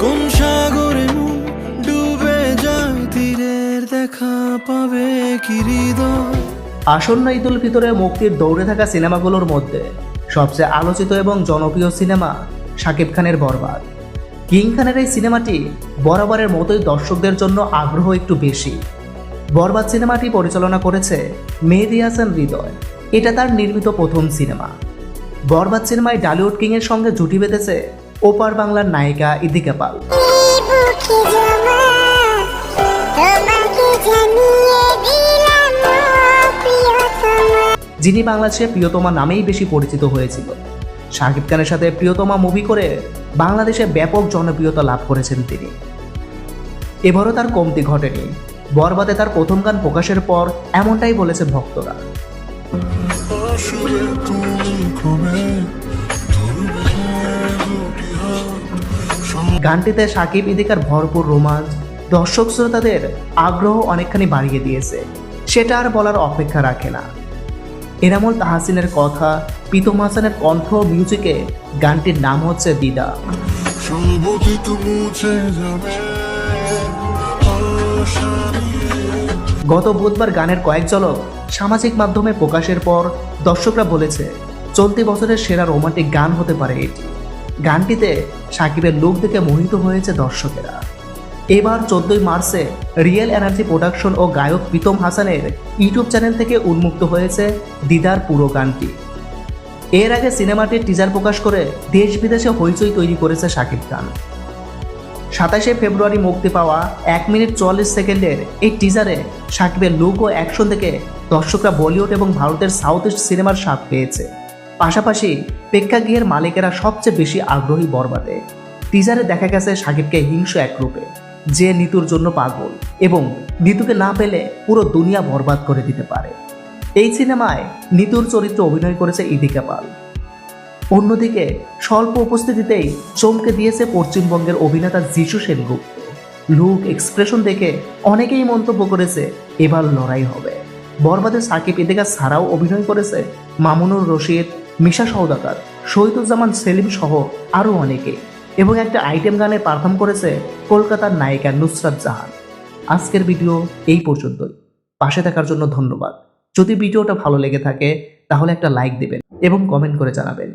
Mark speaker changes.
Speaker 1: কোন সাগরে মন ডুবে যায়, তীরের দেখা পাবে
Speaker 2: আসন্ন ঈদুল ফিতরে মুক্তির দৌড়ে থাকা সিনেমাগুলোর মধ্যে সবচেয়ে আলোচিত এবং জনপ্রিয় সিনেমা শাকিব খানের বরবাদ। কিং খানের এই সিনেমাটি বরাবরের মতোই দর্শকদের জন্য আগ্রহ একটু বেশি। বরবাদ সিনেমাটি পরিচালনা করেছে মেহেদি হাসান হৃদয়। এটা তার নির্মিত প্রথম সিনেমা। বরবাদ সিনেমায় ডালিউড কিংয়ের সঙ্গে জুটি বেঁধেছে ওপার বাংলার নায়িকা ইদিকা পাল। যিনি বাংলাদেশে প্রিয়তমা নামেই বেশি পরিচিত হয়েছিল। শাকিব খানের সাথে প্রিয়তমা মুভি করে বাংলাদেশে ব্যাপক জনপ্রিয়তা লাভ করেছেন তিনি। এবারও তার কমতি ঘটেনি। বরবাদে তার প্রথম গান প্রকাশের পর এমনটাই বলেছে ভক্তরা। গানটিতে সাকিব ইদিকার ভরপুর রোমাঞ্চ দর্শক শ্রোতাদের আগ্রহ অনেকখানি বাড়িয়ে দিয়েছে। সেটা আর বলার অপেক্ষা রাখে না। এনামুল তাহাসিনের কথা পিতম হাসানের কণ্ঠ মিউজিকে গানটির নাম হচ্ছে দিদা। গত বুধবার গানের কয়েক ঝলক সামাজিক মাধ্যমে প্রকাশের পর দর্শকরা বলেছে চলতি বছরের সেরা রোমান্টিক গান হতে পারে এটি। গানটিতে সাকিবের লুক দেখে মোহিত হয়েছে দর্শকেরা। এবার চোদ্দই মার্চে রিয়েল এনার্জি প্রোডাকশন ও গায়ক প্রীতম হাসানের ইউটিউব চ্যানেল থেকে উন্মুক্ত হয়েছে দিদার পুরো গানটি। এর আগে সিনেমাটির টিজার প্রকাশ করে দেশ বিদেশে হইচই তৈরি করেছে শাকিব খান। সাতাশে ফেব্রুয়ারি মুক্তি পাওয়া এক মিনিট চুয়াল্লিশ সেকেন্ডের এই টিজারে সাকিবের লুক ও অ্যাকশন দেখে দর্শকরা বলিউড এবং ভারতের সাউথ ইস্ট সিনেমার স্বাদ পেয়েছে। পাশাপাশি প্রেক্ষাগৃহের মালিকেরা সবচেয়ে বেশি আগ্রহী বরবাদে। টিজারে দেখা গেছে সাকিবকে হিংস্র এক রূপে, যে নিতুর জন্য পাগল এবং নিতুকে না পেলে পুরো দুনিয়া বরবাদ করে দিতে পারে। এই সিনেমায় নিতুর চরিত্রে অভিনয় করেছে ইদিকা পাল। অন্যদিকে স্বল্প উপস্থিতিতেই চমকে দিয়েছে পশ্চিমবঙ্গের অভিনেতা যিশু সেনগুপ্ত। লুক, এক্সপ্রেশন দেখে অনেকেই মন্তব্য করেছে, এবার লড়াই হবে। বরবাদে সাকিব ইদিকা ছাড়াও অভিনয় করেছে মামুনুর রশিদ মিশা সৌদাকার শহীদুজ্জামান সেলিম সহ আরও অনেকে এবং একটা আইটেম গানে পারফর্ম করেছে কলকাতার নায়িকা নুসরাত জাহান। আজকের ভিডিও এই পর্যন্তই। পাশে থাকার জন্য ধন্যবাদ। যদি ভিডিওটা ভালো লেগে থাকে, তাহলে একটা লাইক দেবেন এবং কমেন্ট করে জানাবেন।